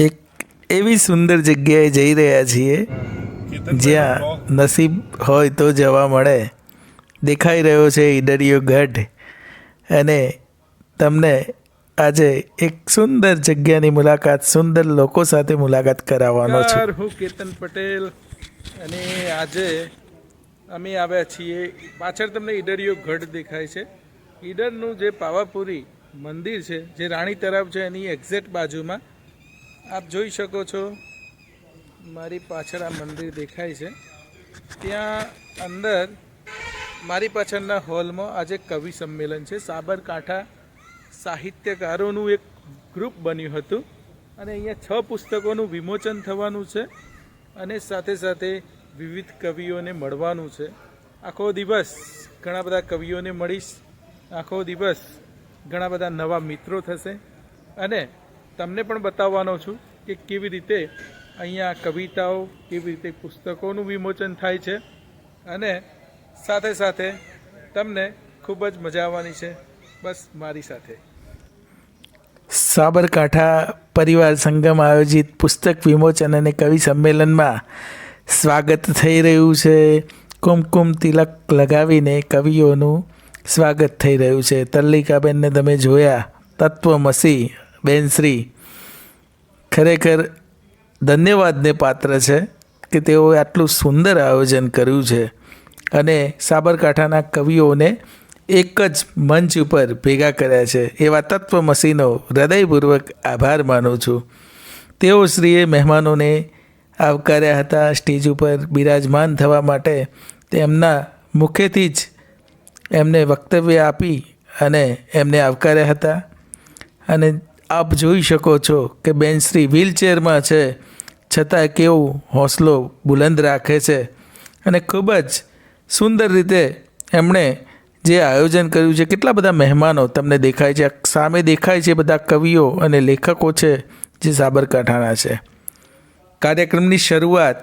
એક એવી સુંદર જગ્યાએ જઈ રહ્યા છીએ જ્યાં નસીબ હોય તો જવા મળે. દેખાઈ રહ્યો છે ઈડરિયો ગઢ. અને તમને આજે એક સુંદર જગ્યાની મુલાકાત સુંદર લોકો સાથે મુલાકાત કરાવવાનો છું. હું કેતન પટેલ. અને આજે અમે આવ્યા છીએ પાછળ તમને ઈડરિયો ગઢ દેખાય છે. ઈડરનું જે પાવાપુરી મંદિર છે જે રાણી તરફ છે એની એક્ઝેક્ટ બાજુમાં આપ જોઈ શકો છો, મારી પાછળ આ મંદિર દેખાય છે. ત્યાં અંદર, મારી પાછળના હોલમાં આજે કવિ સંમેલન છે. સાબરકાંઠા સાહિત્યકારોનું એક ગ્રુપ બન્યું હતું અને અહીંયા છ પુસ્તકોનું વિમોચન થવાનું છે અને સાથે સાથે વિવિધ કવિઓને મળવાનું છે. આખો દિવસ ઘણા બધા કવિઓને મળીશ. આખો દિવસ ઘણા બધા નવા મિત્રો થશે. અને તમને પણ બતાવવાનો છું કે કેવી રીતે અહીંયા કવિતાઓ, કેવી રીતે પુસ્તકોનું વિમોચન થાય છે અને સાથે સાથે તમને ખૂબ જ મજા આવવાની છે. બસ મારી સાથે. સાબરકાંઠા પરિવાર સંગમ આયોજિત પુસ્તક વિમોચન અને કવિ સંમેલનમાં સ્વાગત થઈ રહ્યું છે. કુમકુમ તિલક લગાવીને કવિઓનું સ્વાગત થઈ રહ્યું છે. તલ્લિકાબેનને તમે જોયા તત્વમસી બેનશ્રી ખરેખર ધન્યવાદને પાત્ર છે કે તેઓએ આટલું સુંદર આયોજન કર્યું છે અને સાબરકાંઠાના કવિઓને એક જ મંચ ઉપર ભેગા કર્યા છે. એવા તત્વમસીનો હૃદયપૂર્વક આભાર માનું છું. તેઓ શ્રીએ મહેમાનોને આવકાર્યા હતા. સ્ટેજ ઉપર બિરાજમાન થવા માટે તેમના મુખેથી જ એમને વક્તવ્ય આપી અને એમને આવકાર્યા હતા. અને આપ જોઈ શકો છો કે બેનશ્રી વ્હીલચેરમાં છે. છતાં કેવું હોંસલો બુલંદ રાખે છે. અને ખૂબ જ સુંદર રીતે એમણે જે આયોજન કર્યું છે, કેટલા બધા મહેમાનો તમને દેખાય છે. સામે દેખાય છે બધા કવિઓ અને લેખકો છે જે સાબરકાંઠાના છે. કાર્યક્રમની શરૂઆત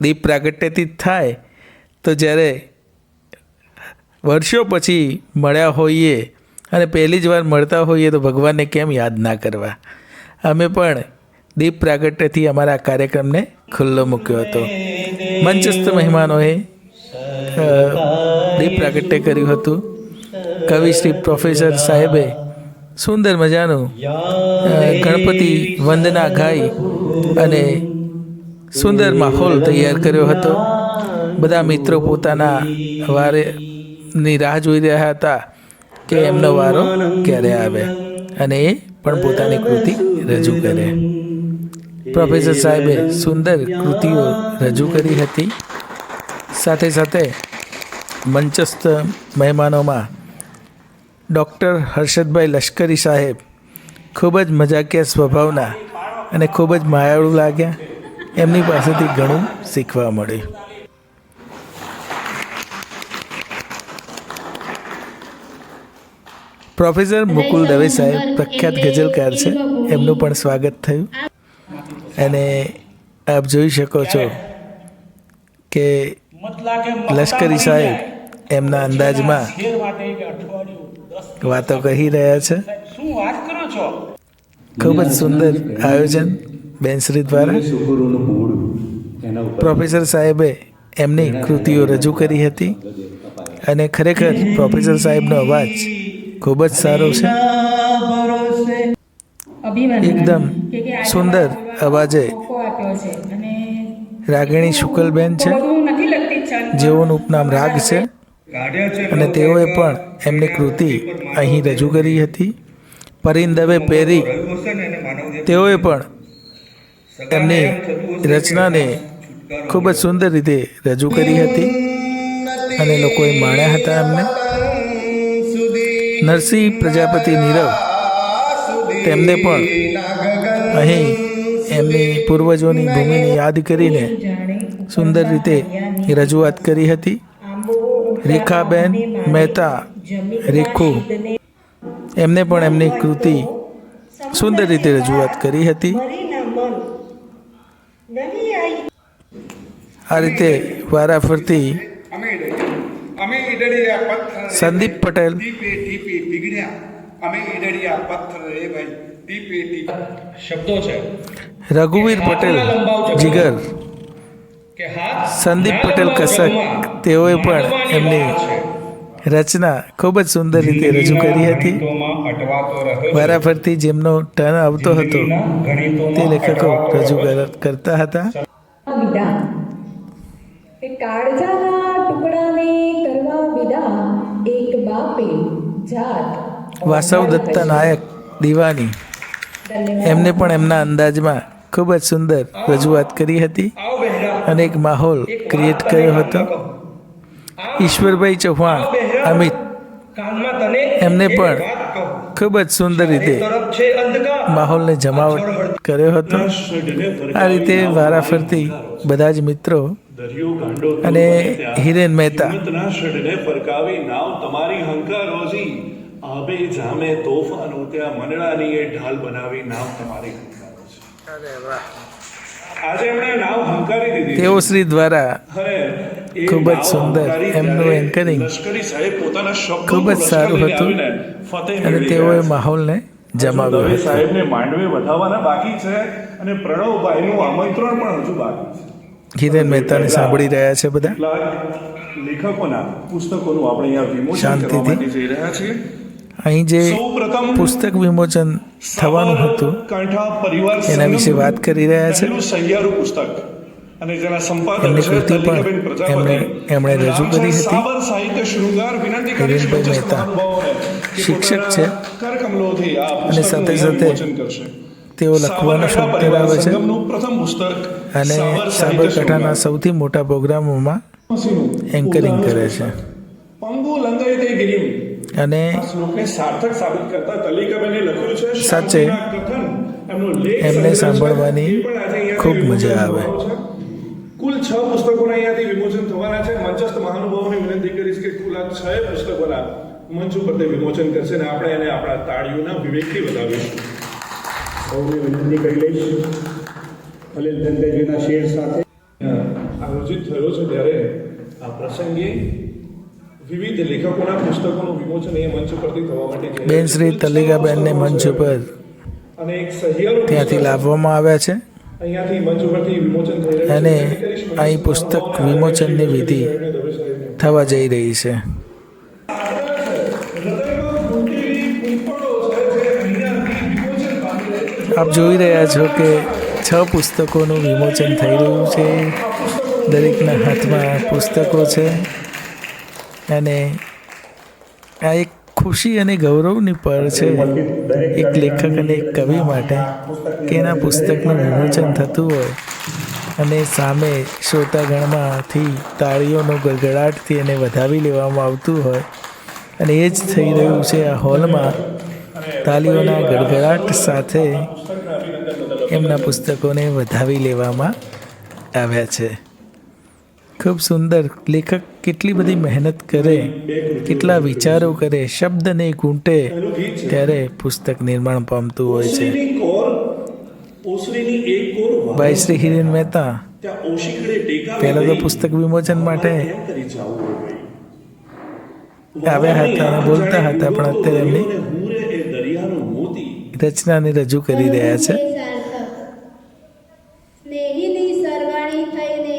દીપ પ્રાગટ્યથી થાય. તો જ્યારે વર્ષો પછી મળ્યા હોઈએ અને પહેલી જ વાર મળતા હોઈએ તો ભગવાનને કેમ યાદ ના કરવા? અમે પણ દીપ પ્રાગટ્યથી અમારા કાર્યક્રમને ખુલ્લો મૂક્યો હતો. મંચસ્થ મહેમાનોએ દીપ પ્રાગટ્ય કર્યું હતું. કવિ શ્રી પ્રોફેસર સાહેબે સુંદર મજાનું ગણપતિ વંદના ગાઈ અને સુંદર માહોલ તૈયાર કર્યો હતો. બધા મિત્રો પોતાના વારેની રાહ જોઈ રહ્યા હતા. કે એમનો વારો ક્યારે આવે અને એ પણ પોતાની કૃતિ રજૂ કરે. પ્રોફેસર સાહેબે સુંદર કૃતિઓ રજૂ કરી હતી. સાથે સાથે મંચસ્થ મહેમાનોમાં ડૉક્ટર હર્ષદભાઈ લશ્કરી સાહેબ ખૂબ જ મજાકિયા સ્વભાવના અને ખૂબ જ માયાળુ લાગ્યા. એમની પાસેથી ઘણું શીખવા મળ્યું. પ્રોફેસર મુકુલ દવે સાહેબ પ્રખ્યાત ગઝલકાર છે. એમનું પણ સ્વાગત થયું. અને આપ જોઈ શકો છો કે લશ્કરી સાહેબ એમના અંદાજમાં વાતો કહી રહ્યા છે. ખૂબ જ સુંદર આયોજન બેનશ્રી દ્વારા. પ્રોફેસર સાહેબે એમની કૃતિઓ રજૂ કરી હતી. અને ખરેખર પ્રોફેસર સાહેબનો અવાજ ખૂબ જ સારો છે. એકદમ સુંદર અવાજે રાગિણી શુકલબેન છે. જેઓનું ઉપનામ રાગ છે. અને તેઓએ પણ એમની કૃતિ અહીં રજૂ કરી હતી. પરિંદવે પેરી. તેઓએ પણ એમની રચનાને ખૂબ જ સુંદર રીતે રજૂ કરી હતી. અને લોકોએ માણ્યા હતા એમને. નરસિંહ પ્રજાપતિ નીરવ તેમને પણ અહીં એમની પૂર્વજોની ભૂમિને યાદ કરીને સુંદર રીતે રજૂઆત કરી હતી. રેખાબેન મહેતા, રેખુ એમને પણ એમની કૃતિ સુંદર રીતે રજૂઆત કરી હતી. આ રીતે વારાફરતી ઈડળિયા પથ્થર સંદીપ પટેલ. ટીપે ટીપે પીગળ્યા અમે ઈડળિયા પથ્થર રે ભાઈ. ટી પેટી શબ્દો છે. રઘુવીર પટેલ જીગર. કે હાથ સંદીપ પટેલ કસક તેઓએ પણ એમની રચના ખૂબ જ સુંદર રીતે રજૂ કરી હતી. વારાફરતી જેમનો ટર્ન આવતો હતો તે લેખકો રજૂ કર- કરતા હતા. કાળજાના ટુકડાને કરવા વિદા એક બાપે જાત વાસવ દત્ત નાયક દિવાની. એમને પણ એમના અંદાજમાં ખૂબ જ સુંદર રજૂઆત કરી હતી અને એક માહોલ ક્રિએટ કર્યો હતો. ઈશ્વરભાઈ ચૌહાણ અમિત એમને પણ ખૂબ જ સુંદર રીતે માહોલને જમાવટ કર્યો હતો. આ રીતે વારાફરતી બધા જ મિત્રો અને હિરેન મહેતા. ફરકાવી નાવ તમારી હંકારોજી આબે જામે તોફાનો ત્યાં મંડળાની એ ઢાલ બનાવી નાવ તમારી આજે એમણે નાવ હંકારી દીધી. તેઓ શ્રી દ્વારા ખૂબ જ સુંદર એમનું એન્કરિંગ લશ્કરી સાહેબ પોતાના શબ્દોનું ખૂબ જ સારું હતું અને તેઓએ માહોલને જમાવ્યો સાહેબને માંડવે વધાવવાના બાકી છે અને પ્રણવભાઈનું આમંત્રણ પણ હજુ બાકી છે. હિરેન મહેતાને સાંભળી રહ્યા છે બધા લેખકોના પુસ્તકોનું આપણે અહીંયા વિમોચન. કરવા માટે જઈ રહ્યા છીએ અહીં જે પ્રથમ પુસ્તક વિમોચન થવાનું હતું એના વિશે વાત કરી રહ્યા છે સહિયારું પુસ્તક અને જેના સંપાદક એમની કૃતિ પણ એમણે- એમણે રજૂ કરી હતી. સાબર સાહિત્ય શૃંગાર વિનંતી કરીશ હિરેનભાઈ મહેતા. શિક્ષક છે. અને સાથે સાથે વિમોચન કરશે. તેઓ લખવાનો શોખ ધરાવે છે. પ્રથમ પુસ્તક અને સાબર સાબરકાંઠાના સૌથી મોટા પ્રોગ્રામોમાં એન્કરિંગ કરે છે. અને સાચે. એમનો સાંભળવાની ખૂબ મજા આવે. કુલ છ પુસ્તકોના અહીંયાથી વિમોચન થવાના છે. મંચસ્થ મહાનુભાવોને વિનંતી કરીશ કે કુલ આ છ પુસ્તકોના મંચ ઉપર તે વિમોચન કરશે અને આપણે એને આપણા તાળીઓના વિવેકથી વધાવીશું. સૌને વિનંતી કરી લઈશ. ખલીલ ધનતેજીના શેર સાથે. આયોજિત થયો છે ત્યારે આ પ્રસંગે વિવિધ લેખકોના પુસ્તકોનું વિમોચન એ મંચ પરથી થવા માટે બેન શ્રી તલિકાબેનને મંચ ઉપર અને એક સહિયારો ત્યાંથી લાવવામાં આવ્યા છે. અહીંયાથી મંચ ઉપરથી વિમોચન થઈ રહ્યું અને અહીં પુસ્તક વિમોચનની વિધિ. થવા જઈ રહી છે. આપ જોઈ રહ્યા છો કે છ પુસ્તકોનું વિમોચન થઈ રહ્યું છે. દરેકના હાથમાં પુસ્તકો છે. અને આ એક ખુશી અને ગૌરવની પળ છે. એક લેખક અને એક કવિ માટે કે એના પુસ્તકનું વિમોચન થતું હોય અને સામે શ્રોતાગણમાંથી તાળીઓનો ગડગડાટથી એને વધાવી લેવામાં આવતું હોય. અને એ જ થઈ રહ્યું છે આ હોલમાં તાલીઓના ગડગડાટ સાથે એમના પુસ્તકોને વધાવી લેવામાં આવ્યા છે ખૂબ સુંદર લેખક કેટલી બધી મહેનત કરે, કેટલા વિચારો કરે, શબ્દને ગૂંટે ત્યારે પુસ્તક નિર્માણ પામતું હોય છે ભાઈ શ્રી હિરેન મહેતા, પહેલાં તો પુસ્તક વિમોચન માટે? આવ્યા હતા બોલતા હતા, પણ અત્યારે એમની અને હુરે એ દરિયાનો મોતી રચનાને રજૂ કરી રહ્યા છે. સ્નેહીની સરવાણી થઈને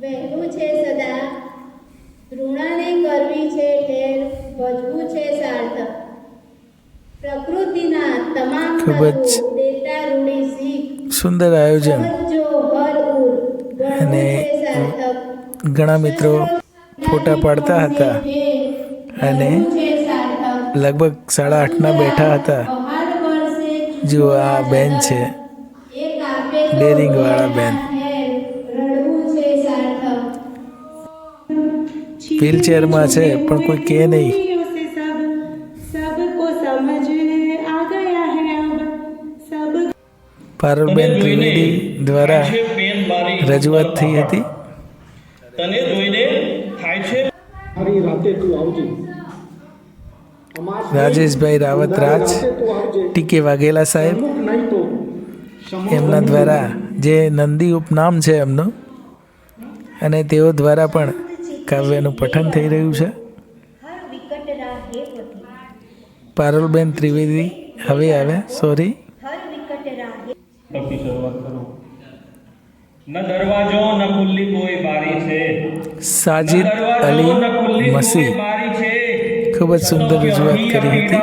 વહેલું છે સદા. ઋણાને કરવી છે ઠેર ભજવું છે સાર્થક પ્રકૃતિના તમામ ખૂબ જ તત્વો દેતા ઋણી શીખ. સુંદર આયોજન. અને ઘણા મિત્રો ફોટા પાડતા હતા અને લગભગ સાડા આઠના બેઠા હતા. જો આ બેન છે. ડેરિંગવાળા બેન. વ્હીલચેરમાં છે પણ કોઈ કે નહીં. પારુલબેન ત્રિવેદી દ્વારા રજૂઆત થઈ હતી. તને જોઈને થાય છે. રાતે તું આવજે. રાજેશભાઈ રાવત રાજ ટીકે વાઘેલા સાહેબ એમના દ્વારા જે નંદી ઉપનામ છે એમનું અને તેઓ દ્વારા પણ કાવ્યનું પઠન થઈ રહ્યું છે. પારુલબેન ત્રિવેદી હવે આવે સોરી સાજિદ અલી મસી ખૂબ જ સુંદર રજૂઆત કરી હતી.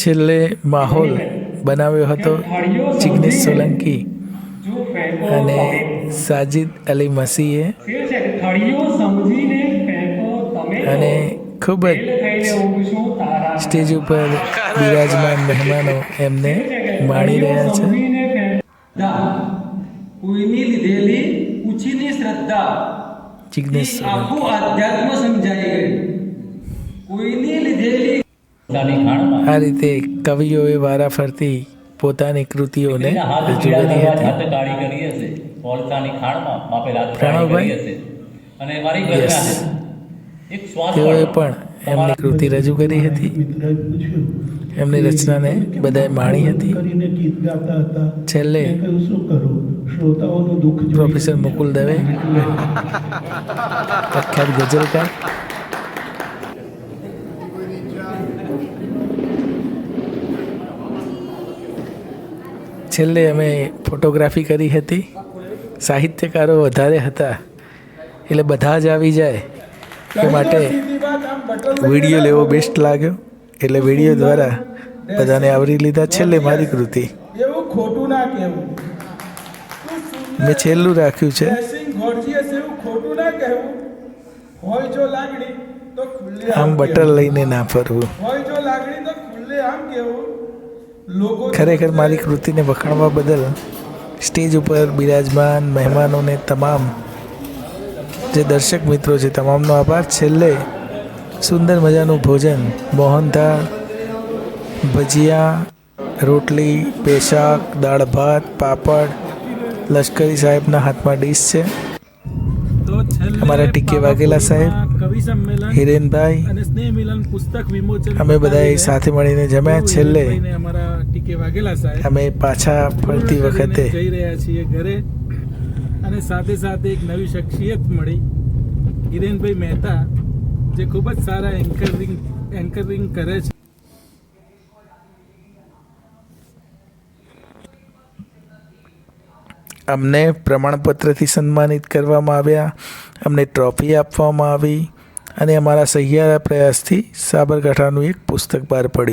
છેલ્લે માહોલ બનાવ્યો હતો જિગ્નેશ સોલંકી અને સાજિદ અલી મસીએ અને ખૂબ જ સ્ટેજ ઉપર બિરાજમાન મહેમાનો એમને માણી રહ્યા છે. કોઈની લીધેલી ઉછીની શ્રદ્ધા આખું અધ્યાત્મ સમજાઈ ગયું. કોઈની લીધેલી આ રીતે કવિઓએ વારાફરતી પોતાની કૃતિઓને રજૂ કરી હતી. પ્રણવભાઈ? અને મારી તેઓએ પણ એમની કૃતિ રજૂ કરી હતી. એમની રચનાને બધાએ માણી હતી. છેલ્લે શ્રોતાઓનું દુઃખ પ્રોફેસર મુકુલ દવે. પ્રખ્યાત ગઝલકાર. છેલ્લે અમે ફોટોગ્રાફી કરી હતી. સાહિત્યકારો વધારે હતા. એટલે બધા જ આવી જાય. એ માટે વીડિયો લેવો બેસ્ટ લાગ્યો. એટલે વીડિયો દ્વારા બધાને આવરી લીધા. છેલ્લે મારી કૃતિ. એવું ખોટું ના કહેવું. મેં છેલ્લું રાખ્યું છે. આમ બટર લઈને ના ફરવું. ખરેખર મારી કૃતિને વખાણવા બદલ સ્ટેજ ઉપર બિરાજમાન મહેમાનોને તમામ જે દર્શક મિત્રો છે તમામનો આભાર. છેલ્લે સુંદર મજાનું ભોજન. મોહનથાળ ભજીયા રોટલી પેશાક દાળ ભાત પાપડ લશ્કરી સાહેબના હાથમાં ડીશ છે. અમારા ટીકે વાઘેલા સાહેબ, હિરેનભાઈ અમે બધાએ સાથે મળીને જમ્યા છેલ્લે. અમે પાછા ફરતી વખતે જઈ રહ્યા છીએ ઘરે અને સાથે સાથે એક નવી શખ્સિયત મળી હિરેનભાઈ મહેતા જે ખૂબ જ સારા એન્કરિંગ એન્કરિંગ કરે છે. અમને પ્રમાણપત્રથી સન્માનિત કરવામાં આવ્યા, અમને ટ્રોફી આપવામાં આવી અને અમારા સહિયારા પ્રયાસથી સાબરકાંઠાનું એક પુસ્તક બહાર પડ્યું.